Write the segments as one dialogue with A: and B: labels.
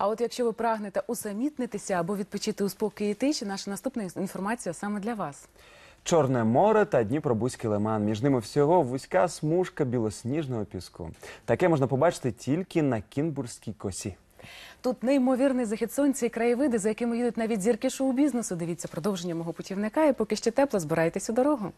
A: А от якщо ви прагнете усамітнитися або відпочити у спокій і тиші, наша наступна інформація саме для вас.
B: Чорне море та Дніпробузький лиман. Між ними всього вузька смужка білосніжного піску. Таке можна побачити тільки на Кінбурзькій косі.
A: Тут неймовірний захід сонця і краєвиди, за якими їдуть навіть зірки шоу-бізнесу. Дивіться продовження мого путівника. І поки ще тепло, збирайтесь у дорогу.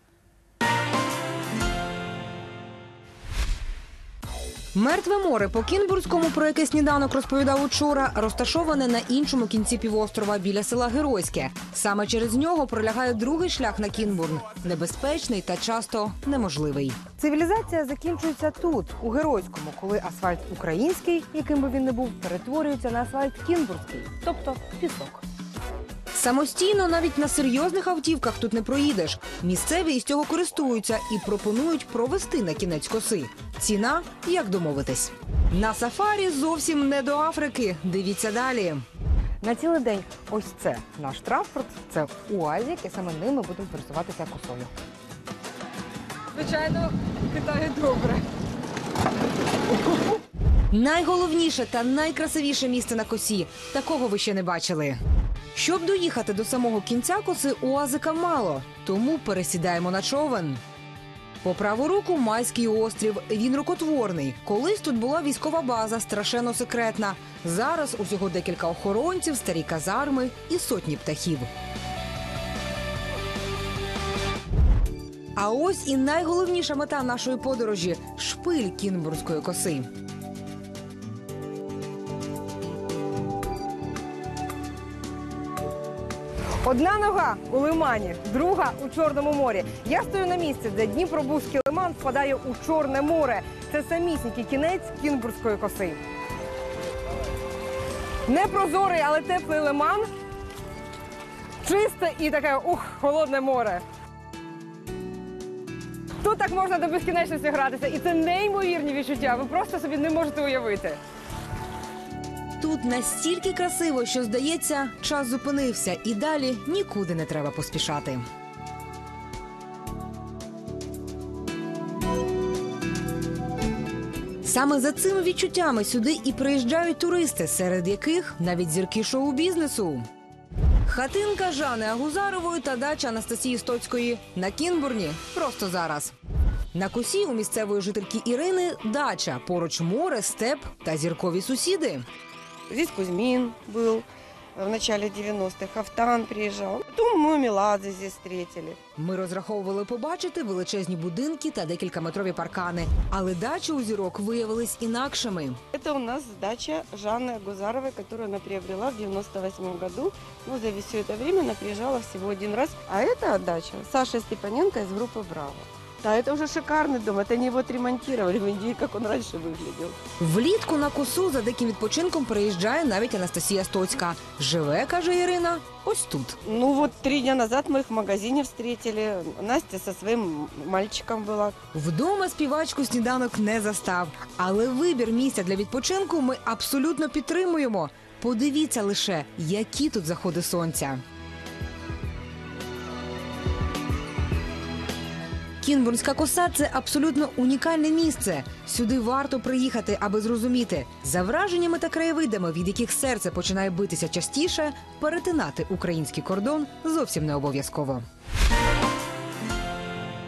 C: Мертве море по Кінбурзькому, про яке сніданок розповідав учора, розташоване на іншому кінці півострова біля села Геройське. Саме через нього пролягає другий шлях на Кінбурн, небезпечний та часто неможливий.
D: Цивілізація закінчується тут, у Геройському, коли асфальт український, яким би він не був, перетворюється на асфальт кінбурзький, тобто пісок.
C: Самостійно навіть на серйозних автівках тут не проїдеш. Місцеві із цього користуються і пропонують провести на кінець коси. Ціна як домовитись. На сафарі зовсім не до Африки. Дивіться далі.
D: На цілий день ось це наш транспорт, це УАЗик, і саме ним ми будемо пересуватися косою.
E: Звичайно, Китаю добре.
C: Найголовніше та найкрасивіше місце на косі. Такого ви ще не бачили. Щоб доїхати до самого кінця коси, уазика мало, тому пересідаємо на човен. По праву руку майський острів. Він рукотворний. Колись тут була військова база, страшенно секретна. Зараз усього декілька охоронців, старі казарми і сотні птахів. А ось і найголовніша мета нашої подорожі шпиль Кінбурзької коси.
D: Одна нога у лимані, друга у Чорному морі. Я стою на місці, де Дніпробузький лиман впадає у Чорне море. Це самісінький кінець Кінбурзької коси. Непрозорий, але теплий лиман. Чисте і таке ух, холодне море. Тут так можна до безкінечності гратися, і це неймовірні відчуття. Ви просто собі не можете уявити.
C: Тут настільки красиво, що здається, час зупинився, і далі нікуди не треба поспішати. Саме за цими відчуттями сюди і приїжджають туристи, серед яких навіть зірки шоу-бізнесу. Хатинка Жани Агузарової та дача Анастасії Стоцької на Кінбурні просто зараз. На косі у місцевої жительки Ірини дача поруч море, степ та зіркові сусіди.
F: Здесь Кузьмин был в начале 90-х, Хафтан приезжал. Потом мы Меладзе здесь встретили.
C: Ми розраховували побачити величезні будинки та декількаметрові паркани, але дачі у зірок виявились інакшими.
F: Это у нас дача Жанны Гузаровой, которую она приобрела в 98 году. Но за все это время она приезжала всего один раз. А это дача Саши Степаненко из группы «Браво». Да, это уже шикарный дом. Это они его отремонтировали. Видите, как он раньше выглядел.
C: Влітку на косу за диким відпочинком приїжджає навіть Анастасія Стоцька. Живе, каже Ірина, ось тут.
F: Ну вот три дня назад мы их в магазине встретили. Настя со своим мальчиком была.
C: Вдома співачку сніданок не застав, але вибір місця для відпочинку ми абсолютно підтримуємо. Подивіться лише, які тут заходи сонця. Кінбурнська коса це абсолютно унікальне місце. Сюди варто приїхати, аби зрозуміти за враженнями та краєвидами, від яких серце починає битися частіше, перетинати український кордон зовсім не обов'язково.